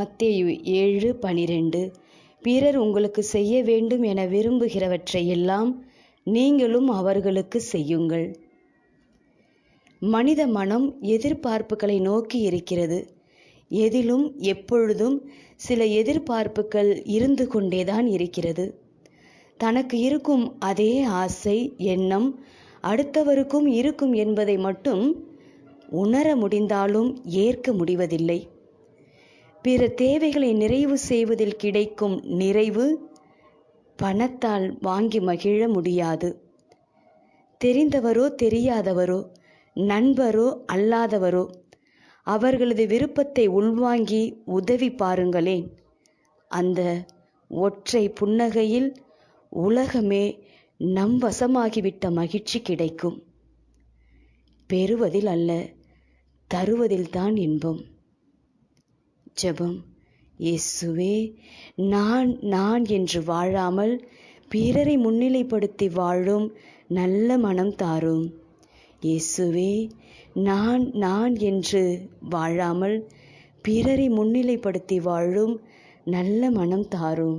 மத்தேயு ஏழு பனிரெண்டு. பிறர் உங்களுக்கு செய்ய வேண்டும் என விரும்புகிறவற்றை எல்லாம் நீங்களும் அவர்களுக்கு செய்யுங்கள். மனித மனம் எதிர்பார்ப்புகளை நோக்கி இருக்கிறது. எதிலும் எப்பொழுதும் சில எதிர்பார்ப்புகள் இருந்து கொண்டேதான் இருக்கிறது. தனக்கு இருக்கும் அதே ஆசை எண்ணம் அடுத்தவருக்கும் இருக்கும் என்பதை மட்டும் உணர முடிந்தாலும் ஏற்க முடிவதில்லை. பிற தேவைகளை நிறைவு செய்வதில் கிடைக்கும் நிறைவு பணத்தால் வாங்கி மகிழ முடியாது. தெரிந்தவரோ தெரியாதவரோ நண்பரோ அல்லாதவரோ அவர்களது விருப்பத்தை உள்வாங்கி உதவி பாருங்களேன். அந்த ஒற்றை புன்னகையில் உலகமே நம் வசமாகிவிட்ட மகிழ்ச்சி கிடைக்கும். பெறுவதில் அல்ல தருவதில்தான் இன்பம். ஜெபம். இயேசுவே நான் நான் என்று வாழாமல் பிறரை முன்னிலைப்படுத்தி வாழும் நல்ல மனம் தாரும். இயேசுவே நான் நான் என்று வாழாமல் பிறரை முன்னிலைப்படுத்தி வாழும் நல்ல மனம் தாரும்.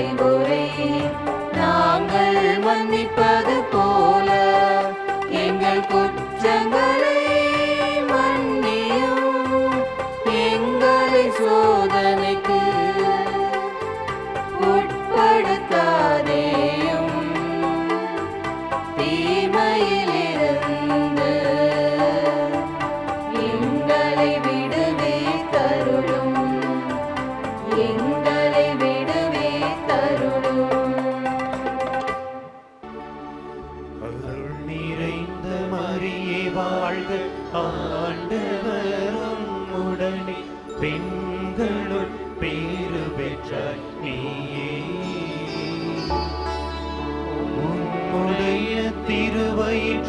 நடைமுறை நாங்கள் மன்னிப்பது போல எங்கள் குற்றங்களை மன்னியும். எங்களை சோதனைக்கு உட்படுத்தாதேயும்.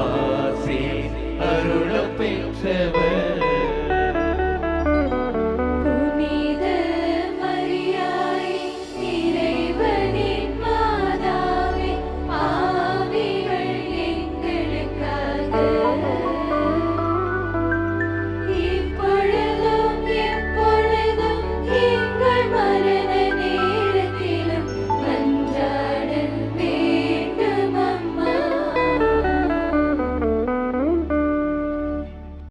ஆசி அருள பெற்றவர்.